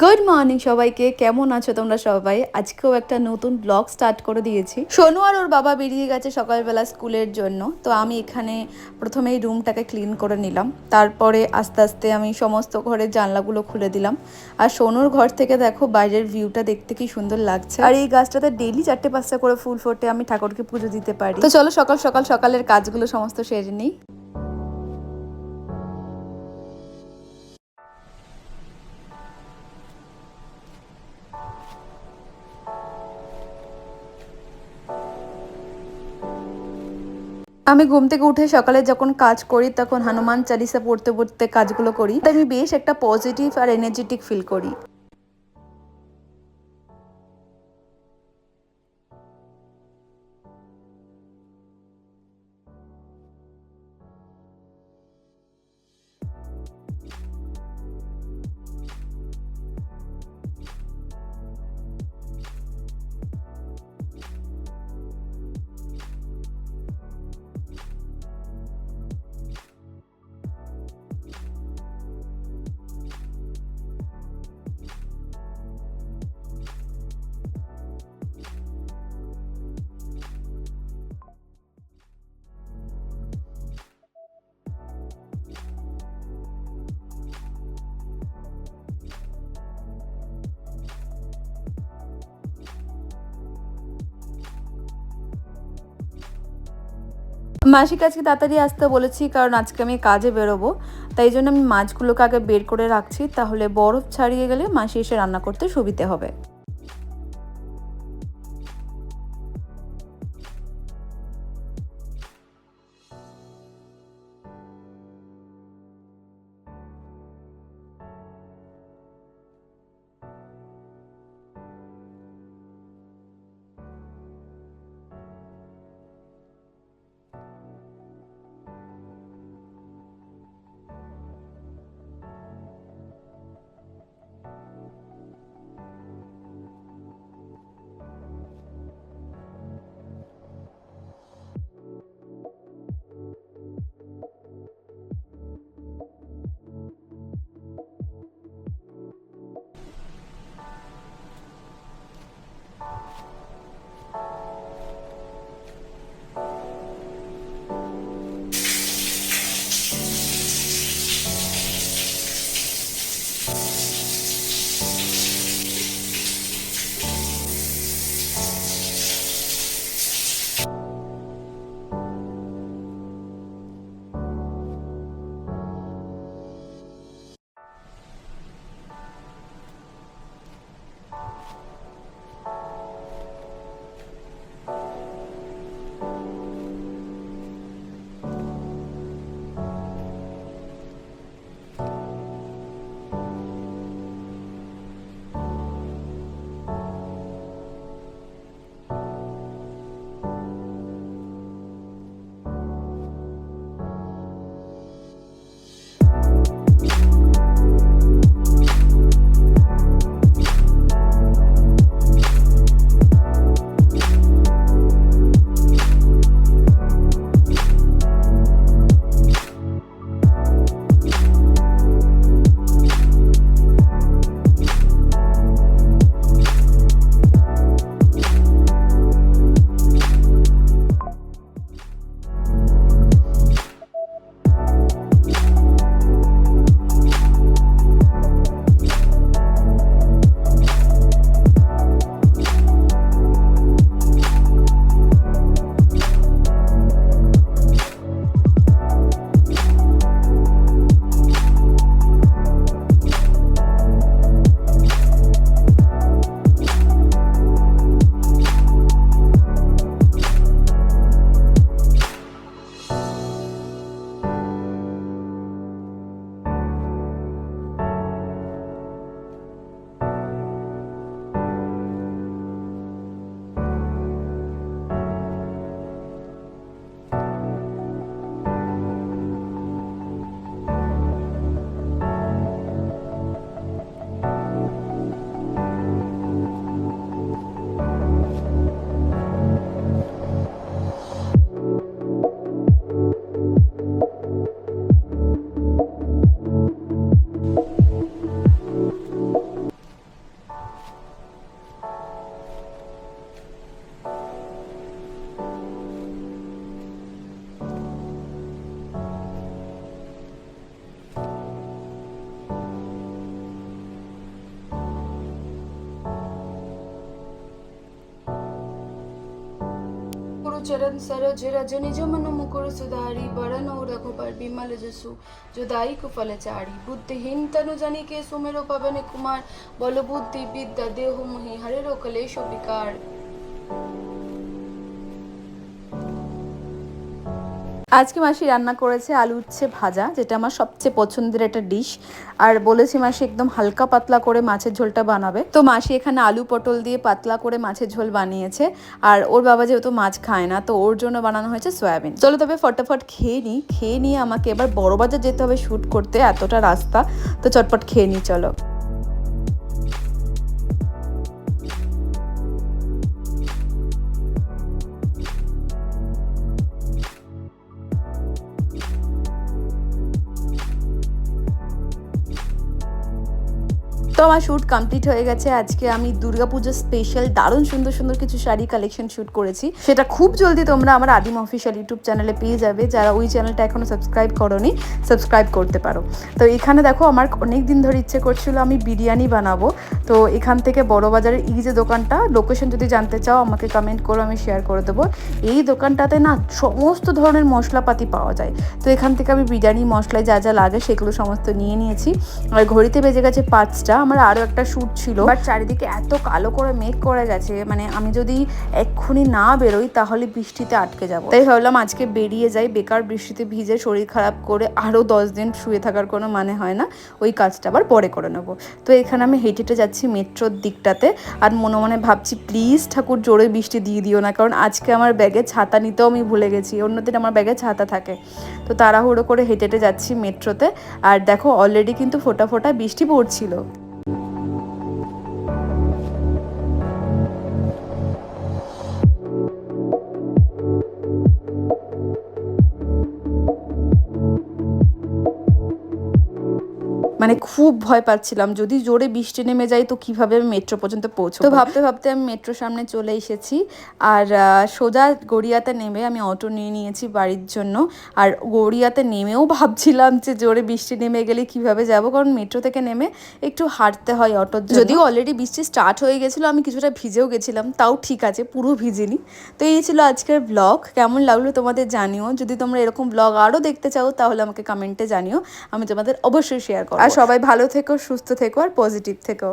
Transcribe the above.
Good morning সবাইকে, কেমন আছো তোমরা সবাই? আজকেও একটা নতুন ব্লগ স্টার্ট করে দিয়েছি। সোনু আর ওর বাবা বেরিয়ে গেছে সকালবেলা স্কুলের জন্য, তো আমি এখানে প্রথমেই রুমটাকে ক্লিন করে নিলাম। তারপরে আস্তে আস্তে আমি সমস্ত ঘরের জানলাগুলো খুলে দিলাম। আর সোনুর ঘর থেকে দেখো বাইরের ভিউটা দেখতে কি সুন্দর লাগছে। আর এই গাছটাতে ডেইলি চারটে পাঁচটা করে ফুল ফোটে, আমি ঠাকুরকে পুজো দিতে পারি। তো চলো সকাল সকাল সকালের কাজগুলো সমস্ত সেরে নিই। আমি ঘুম থেকে উঠে সকালে যখন কাজ করি, তখন হনুমান চালিসা পড়তে পড়তে কাজগুলো করি। আমি বেশ একটা পজিটিভ আর এনার্জেটিক ফিল করি। মাসিকে আজকে তাড়াতাড়ি আসতে বলেছি, কারণ আজকে আমি কাজে বেরোবো। তাই জন্য আমি মাছগুলোকে আগে বের করে রাখছি, তাহলে বরফ ছাড়িয়ে গেলে মাসি এসে রান্না করতে সুবিধে হবে। चरण सरोज रज निज मन मुकुर सुधारी बरन और रघु पर बिमल जसु जो दाई को फल चारी बुद्धिहीन तनु जनी के सुमेरो पवन कुमार बल बुद्धि विद्या देह मुहि हरे रो कलेश विकार আজকে মাসি রান্না করেছে আলু উচ্ছে ভাজা, যেটা আমার সবচেয়ে পছন্দের একটা ডিশ আর বলেছি মাসি একদম হালকা পাতলা করে মাছের ঝোলটা বানাবে। তো মাসি এখানে আলু পটল দিয়ে পাতলা করে মাছের ঝোল বানিয়েছে। আর ওর বাবা যেহেতু মাছ খায় না, তো ওর জন্য বানানো হয়েছে সয়াবিন। চলো তবে ফটাফট খেয়ে নিই। খেয়ে নিয়ে আমাকে এবার বড় বাজার যেতে হবে শ্যুট করতে, এতটা রাস্তা। তো চটপট খেয়ে নিই, চলো। আমার শ্যুট কমপ্লিট হয়ে গেছে। আজকে আমি দুর্গাপুজোর স্পেশাল দারুণ সুন্দর সুন্দর কিছু শাড়ি কালেকশন শ্যুট করেছি। সেটা খুব জলদি তোমরা আমার আদিম অফিসিয়াল ইউটিউব চ্যানেলে পেয়ে যাবে। যারা ওই চ্যানেলটা এখনও সাবস্ক্রাইব করোনি সাবস্ক্রাইব করতে পারো। তো এখানে দেখো, আমার অনেক দিন ধরে ইচ্ছে করছিল আমি বিরিয়ানি বানাবো। তো এখান থেকে বড় বাজারের এই যে দোকানটা লোকেশন যদি জানতে চাও, আমাকে কমেন্ট করো আমি শেয়ার করে দেবো। এই দোকানটাতে না সমস্ত ধরনের মশলাপাতি পাওয়া যায়। তো এখান থেকে আমি বিরিয়ানি, মশলায় যা যা লাগে সেগুলো সমস্ত নিয়ে নিয়েছি। আর ঘড়িতে বেজে গেছে পাঁচটা। আমার আরও একটা শ্যুট ছিল। বাট চারিদিকে এত কালো করে মেঘ করে গেছে মানে আমি যদি এক্ষুনি না বেরোই, তাহলে বৃষ্টিতে আটকে যাব। তাই ভাবলাম আজকে বেরিয়ে যাই, বেকার বৃষ্টিতে ভিজে শরীর খারাপ করে আরও দশ দিন শুয়ে থাকার কোনো মানে হয় না, ওই কাজটা আবার পরে করে নেব। তো এখানে আমি হেঁটে হেঁটে যাচ্ছি মেট্রোর দিকটাতে, আর মনে মনে ভাবছি, প্লিজ ঠাকুর, জোরে বৃষ্টি দিয়ে দিও না, কারণ আজকে আমার ব্যাগে ছাতা নিতেও আমি ভুলে গেছি, অন্যদিন আমার ব্যাগে ছাতা থাকে। তো তাড়াহুড়ো করে হেঁটে হেঁটে যাচ্ছি মেট্রোতে, আর দেখো অলরেডি কিন্তু ফোটা ফোটা বৃষ্টি পড়ছিল। মানে খুব ভয় পাচ্ছিলাম যদি জোরে বৃষ্টি নেমে যায় তো কীভাবে আমি মেট্রো পর্যন্ত পৌঁছবো? তো ভাবতে ভাবতে আমি মেট্রোর সামনে চলে এসেছি আর সোজা গড়িয়াতে নেমে আমি অটো নিয়ে নিয়েছি বাড়ির জন্য আর গড়িয়াতে নেমেও ভাবছিলাম যে জোরে বৃষ্টি নেমে গেলে কীভাবে যাব কারণ মেট্রো থেকে নেমে একটু হাঁটতে হয় অটোর যদিও অলরেডি বৃষ্টি স্টার্ট হয়ে গেছিল আমি কিছুটা ভিজেও গেছিলাম তাও ঠিক আছে পুরো ভিজিনি। তো এই ছিল আজকের ব্লগ কেমন লাগল তোমাদের জানিও যদি তোমরা এরকম ব্লগ আরও দেখতে চাও তাহলে আমাকে কমেন্টে জানিও আমি তোমাদের অবশ্যই শেয়ার করব। আর সবাই ভালো থেকো সুস্থ থেকো আর পজিটিভ থেকো।